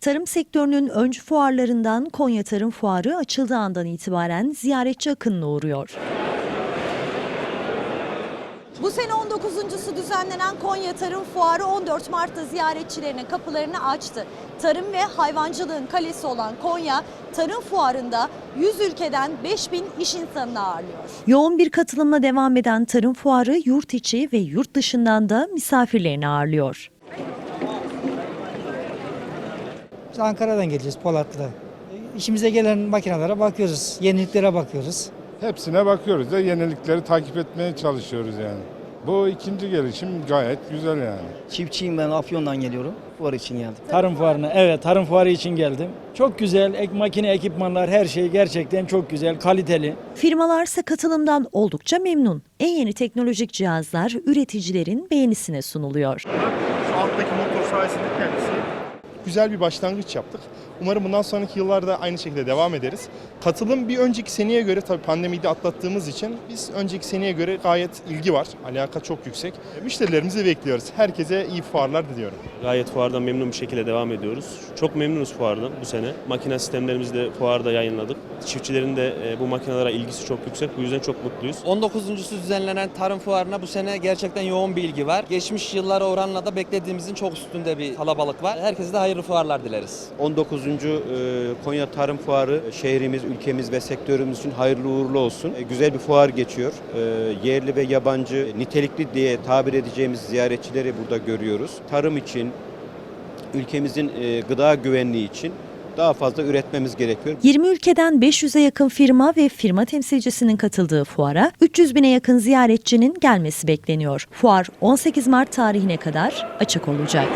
Tarım sektörünün öncü fuarlarından Konya Tarım Fuarı açıldığı andan itibaren ziyaretçi akınına uğruyor. Bu sene 19.sü düzenlenen Konya Tarım Fuarı 14 Mart'ta ziyaretçilerine kapılarını açtı. Tarım ve hayvancılığın kalesi olan Konya, Tarım Fuarı'nda 100 ülkeden 5000 iş insanını ağırlıyor. Yoğun bir katılımla devam eden Tarım Fuarı yurt içi ve yurt dışından da misafirlerini ağırlıyor. Ankara'dan geleceğiz Polatlı'da. İşimize gelen makinelere bakıyoruz, yeniliklere bakıyoruz. Hepsine bakıyoruz da yenilikleri takip etmeye çalışıyoruz yani. Bu ikinci gelişim gayet güzel yani. Çiftçiyim ben Afyon'dan geliyorum. Fuar için geldim. Tarım fuarına, evet tarım fuarı için geldim. Çok güzel, ek, makine ekipmanlar her şey gerçekten çok güzel, kaliteli. Firmalarsa katılımdan oldukça memnun. En yeni teknolojik cihazlar üreticilerin beğenisine sunuluyor. Şu alttaki motor sayesinde kendisi güzel bir başlangıç yaptık. Umarım bundan sonraki yıllarda aynı şekilde devam ederiz. Katılım bir önceki seneye göre tabii pandemiyi de atlattığımız için biz önceki seneye göre gayet ilgi var. Alaka çok yüksek. Müşterilerimizi bekliyoruz. Herkese iyi fuarlar diliyorum. Gayet fuardan memnun bir şekilde devam ediyoruz. Çok memnunuz fuardan bu sene. Makine sistemlerimizi de fuarda yayınladık. Çiftçilerin de e, bu makinelere ilgisi çok yüksek. Bu yüzden çok mutluyuz. 19.sü düzenlenen tarım fuarına bu sene gerçekten yoğun bir ilgi var. Geçmiş yıllara oranla da beklediğimizin çok üstünde bir kalabalık var. Herkese de hayırlı fuarlar dileriz. 19. e, Konya Tarım Fuarı şehrimiz, ülkemiz ve sektörümüz için hayırlı uğurlu olsun. E, Güzel bir fuar geçiyor. E, Yerli ve yabancı, nitelikli diye tabir edeceğimiz ziyaretçileri burada görüyoruz. Tarım için, ülkemizin e, gıda güvenliği için daha fazla üretmemiz gerekiyor. 20 ülkeden 500'e yakın firma ve firma temsilcisinin katıldığı fuara 300 bine yakın ziyaretçinin gelmesi bekleniyor. Fuar 18 Mart tarihine kadar açık olacak.